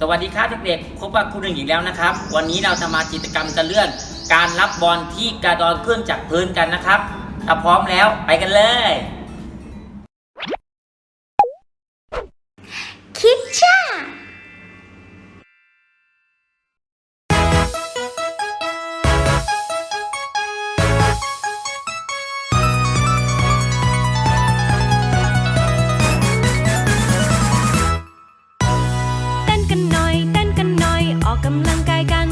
สวัสดีครับเด็กๆพบกับครูหนึ่งอีกแล้วนะครับ วันนี้เราจะมากิจกรรมกันเลื่อน การรับบอลที่กระดอนเครื่องจากพื้นกันนะครับถ้าพร้อมแล้วไปกันเลย ออกกำลังกายกัน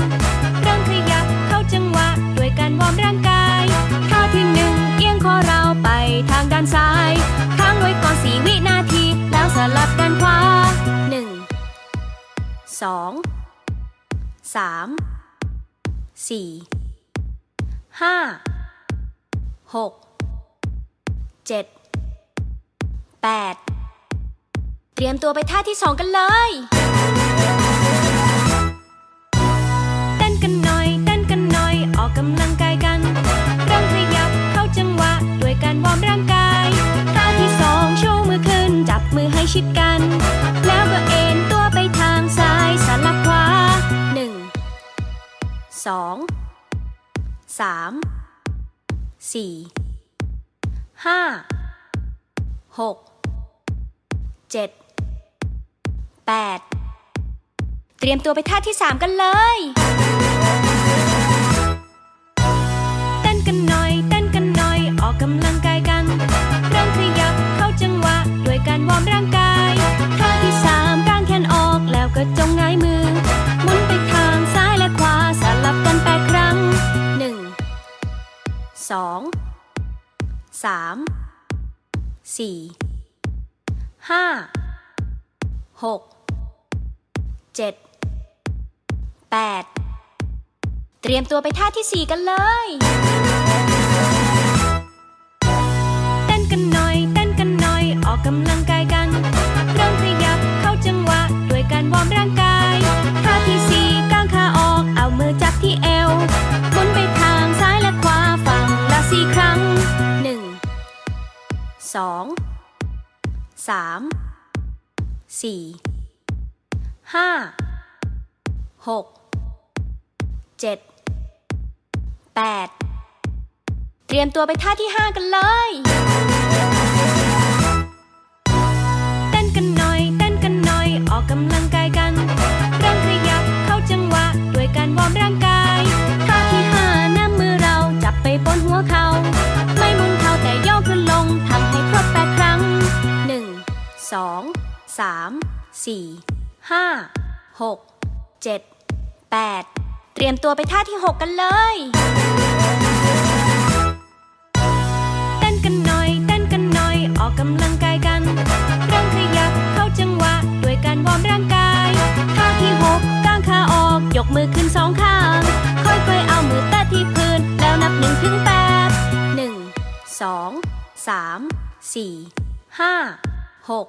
เริ่มขยับเข้าจังหวะด้วยการวอร์มร่างกายท่าที่หนึ่งเอียงคอเราไปทางด้านซ้ายค้างไว้ก่อนสี่วินาที แล้วสลับด้านขวาหนึ่งสองสามสี่ห้าหกเจ็ดแปดเตรียมตัวไปท่าที่สองกันเลย การวอร์มร่างกายท่าที่สองชูมือขึ้นจับมือให้ชิดกัน แล้วก็เอ็นตัวไปทางซ้ายสลับขวาหนึ่งสองสามสี่ห้าหกเจ็ดแปดเตรียมตัวไปท่าที่สามกันเลย กำลังกายกัน เริ่มขยับเข้าจังหวะด้วยการวอร์มร่างกายท่าที่สามกางแขนออกแล้วก็จงง่ายมือ หมุนไปทางซ้ายและขวาสลับกันแปดครั้งหนึ่งสองสามสี่ห้าหกเจ็ดแปดเตรียมตัวไปท่าที่สี่กันเลย สามสี่ห้าหกเจ็ดแปดเตรียมตัวไปท่าที่ห้ากันเลยเต้นกันหน่อย เต้นกันหน่อย ออกกำลังกาย 2 3 4 5 6 7 8 เตรียมตัวไปท่าที่ 6 กันเลยเต้นกันหน่อยเต้นกันหน่อยออกกำลังกายกันเริ่มขยับเข้าจังหวะด้วยการวอร์มร่างกายท่าที่ 6ก้างขาออกยกมือขึ้นสองข้าง ค่อยๆเอามือแตะที่พื้นแล้วนับหนึ่งถึงแปดหนึ่งสองสามสี่ห้าหก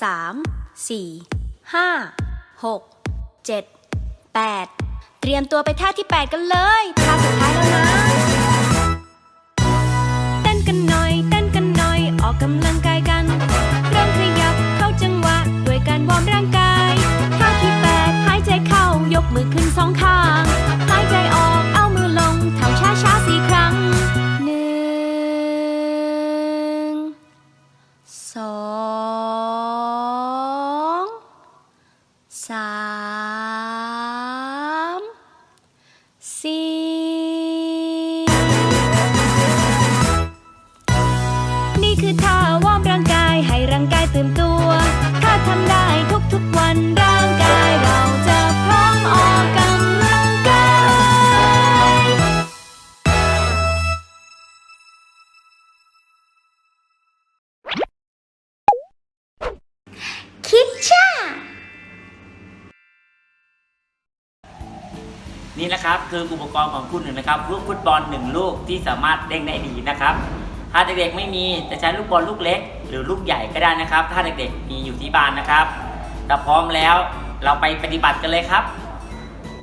สามสี่ห้าหกเจ็ดแปดเตรียมตัวไปท่าที่ 8 กันเลยท่าสุดท้ายแล้วนะ เต้นกันหน่อย เต้นกันหน่อย ออกกำลังกาย นี่นะครับคืออุปกรณ์ของคุณหนึ่งนะครับลูกฟุตบอลหนึ่งลูกที่สามารถเด้งได้ดีนะครับถ้าเด็กๆไม่มีจะใช้ลูกบอลลูกเล็ก หรือลูกใหญ่ก็ได้นะครับ ถ้าเด็กๆมีอยู่ที่บ้านนะครับถ้าพร้อมแล้วเราไปปฏิบัติกันเลยครับ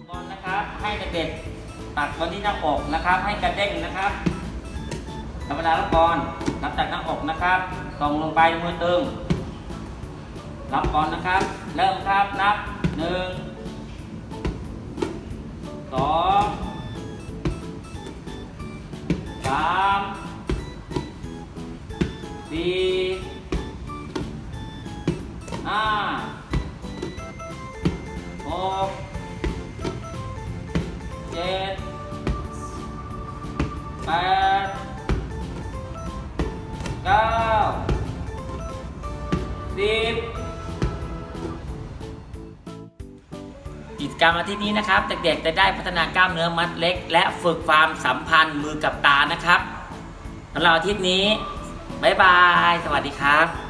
บอลนะครับให้เด็กๆตัดบอลที่หน้าอกนะครับ ให้กระเด้งนะครับธรรมดาลูกบอลนับจากหน้าอกนะครับตรงลงไปมือตึงรับบอลนะครับ เริ่มครับนับหนึ่ง สิบกิจกรรมอาทิตย์นี้นะครับ เด็กๆจะได้พัฒนากล้ามเนื้อมัดเล็ก และฝึกความสัมพันธ์มือกับตานะครับสำหรับอาทิตย์นี้ บ๊ายบาย สวัสดีครับ